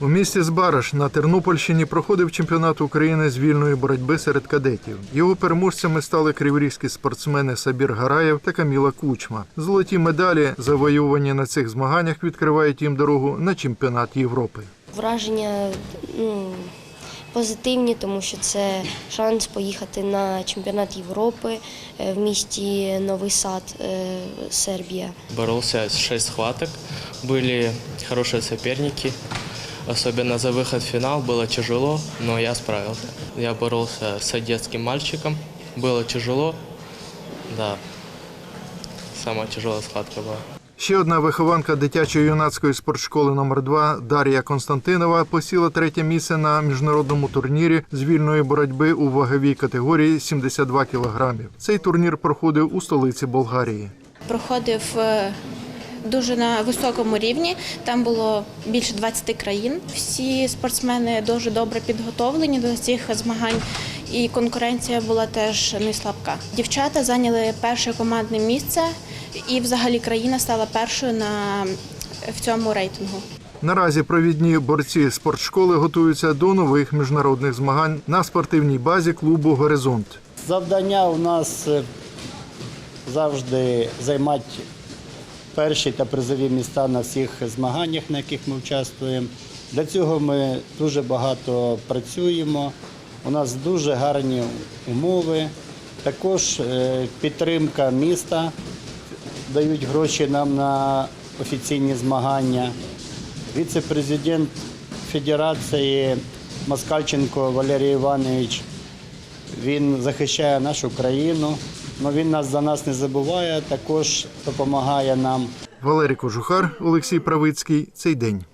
У місті Збараш на Тернопільщині проходив чемпіонат України з вільної боротьби серед кадетів. Його переможцями стали криворізькі спортсмени Сабір Гараєв та Каміла Кучма. Золоті медалі, завоювані на цих змаганнях, відкривають їм дорогу на чемпіонат Європи. Враження ну, позитивні, тому що це шанс поїхати на чемпіонат Європи е, в місті Новий Сад, е, Сербія. Боролся с 6 схваток, были хорошие соперники. Особенно за выход в финал было тяжело, но я справился. Я боролся с одесским мальчиком, было тяжело, да, самая тяжелая схватка была. Ще одна вихованка дитячо-юнацької спортшколи номер 2 Дар'я Константинова посіла третє місце на міжнародному турнірі з вільної боротьби у ваговій категорії 72 кілограмів. Цей турнір проходив у столиці Болгарії. проходив е, дуже на високому рівні. Там було більше 20 країн. Всі спортсмени дуже добре підготовлені до цих змагань, і конкуренція була теж не слабка. Дівчата зайняли перше командне місце, і взагалі країна стала першою на в цьому рейтингу. Наразі провідні борці спортшколи готуються до нових міжнародних змагань на спортивній базі клубу Горизонт. Завдання у нас е, завжди займати перші та призові міста на всіх змаганнях, на яких ми участвуємо. Для цього ми дуже багато працюємо. У нас дуже гарні умови. Також е, підтримка міста дають гроші нам на офіційні змагання. Віце-президент Федерації Москальченко Валерій Іванович він захищає нашу країну, він нас за нас не забуває, також допомагає нам. Валерій Кожухар, Олексій Правицький. Цей день.